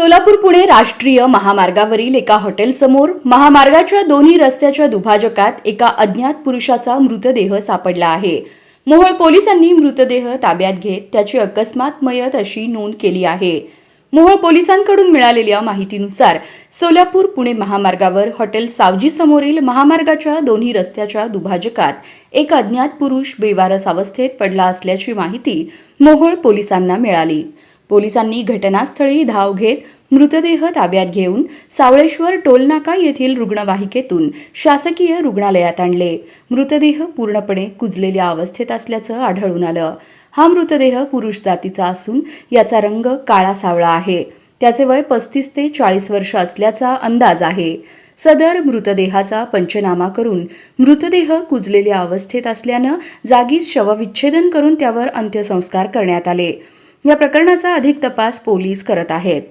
सोलापूर पुणे राष्ट्रीय महामार्गावरील एका हॉटेलसमोर महामार्गाच्या दोन्ही रस्त्याच्या दुभाजकात एका अज्ञात पुरुषाचा मृतदेह सापडला आहे. मोहोळ पोलिसांनी मृतदेह ताब्यात घेत त्याची अकस्मात मयत अशी नोंद केली आहे. मोहोळ पोलिसांकडून मिळालेल्या माहितीनुसार सोलापूर पुणे महामार्गावर हॉटेल सावजी समोरील महामार्गाच्या दोन्ही रस्त्याच्या दुभाजकात एक अज्ञात पुरुष बेवारस अवस्थेत पडला असल्याची माहिती मोहोळ पोलिसांना मिळाली. पोलिसांनी घटनास्थळी धाव घेत मृतदेह ताब्यात घेऊन सावळेश्वर टोलनाका येथील रुग्णवाहिकेतून शासकीय रुग्णालयात आणले. मृतदेह पूर्णपणे कुजलेल्या अवस्थेत असल्याचं आढळून आलं. हा मृतदेह पुरुष जातीचा असून याचा रंग काळा सावळा आहे. त्याचे वय पस्तीस ते चाळीस वर्ष असल्याचा अंदाज आहे. सदर मृतदेहाचा पंचनामा करून मृतदेह कुजलेल्या अवस्थेत असल्यानं जागीच शवविच्छेदन करून त्यावर अंत्यसंस्कार करण्यात आले. या प्रकरणाचा अधिक तपास पोलीस करत आहेत.